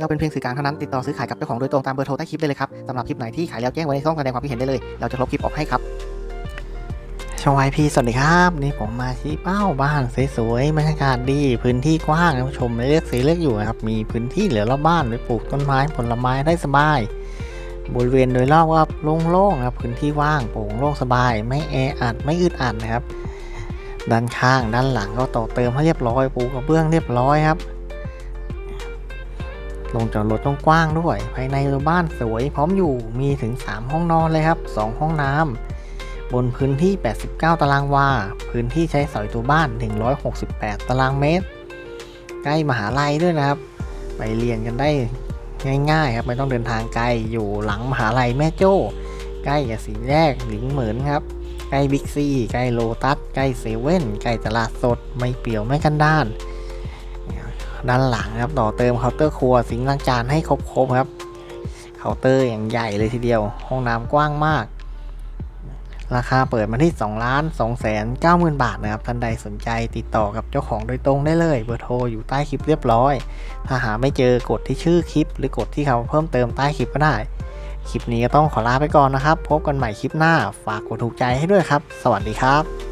เราเป็นเพียงสื่อกลางเท่านั้นติดต่อซื้อขายกับเจ้าของโดยตรงตามเบอร์โทรใต้คลิปได้เลยครับสำหรับคลิปไหนที่ขายแล้วแจ้งไว้ในช่องแสดงความคิดเห็นได้เลย เราจะลบคลิปออกให้ครับชวายพีสวัสดีครับนี่ผมมาที่เป้าบ้านสวยๆบรรยากาศดีพื้นที่กว้างท่านผู้ชมเลือกสีเลือกอยู่นะครับมีพื้นที่เหลือรอบบ้านไว้ปลูกต้นไม้ผลไม้ได้สบาย บริเวณโดยรอบก็โล่งๆครับพื้นที่ว่างโปร่งโล่งสบาย ไม่แออัดไม่อึดอัดนะครับ ด้านข้างด้านหลังก็ต่อเติมให้เรียบร้อยปูกระเบื้องเรียบร้อยครับ ลงจอดรถต้องกว้างด้วย ภายในตัวบ้านสวยพร้อมอยู่มีถึง 3 ห้องนอนเลยครับ 2 ห้องน้ำบนพื้นที่ 89 ตารางวา พื้นที่ใช้สอยตัวบ้าน 168 ตารางเมตร ใกล้มหาลัยด้วยนะครับ ไปเรียนกันได้ง่ายๆครับไม่ต้องเดินทางไกลอยู่หลังมหาลัยแม่โจ้ ใกล้กับสีแยกหลิงเหมือนครับ ใกล้บิ๊กซีใกล้โลตัสใกล้เซเว่นใกล้ตลาดสด ไม่เปี่ยวไม่กันด้าน ด้านหลังครับต่อเติมเคาน์เตอร์ครัวสิงล้างจานให้ครบๆครับเคาน์เตอร์อย่างใหญ่เลยทีเดียว ห้องน้ำกว้างมาก ราคาเปิดมาที่2ล้าน2แสน9หมื่นบาทนะครับท่านใดสนใจติดต่อกับเจ้าของโดยตรงได้เลยเบอร์โทรอยู่ใต้คลิปเรียบร้อย ถ้าหาไม่เจอกดที่ชื่อคลิป หรือกดที่คำเพิ่มเติมใต้คลิปก็ได้คลิปนี้ก็ต้องขอลาไปก่อนนะครับ พบกันใหม่คลิปหน้า ฝากกดถูกใจให้ด้วยครับ สวัสดีครับ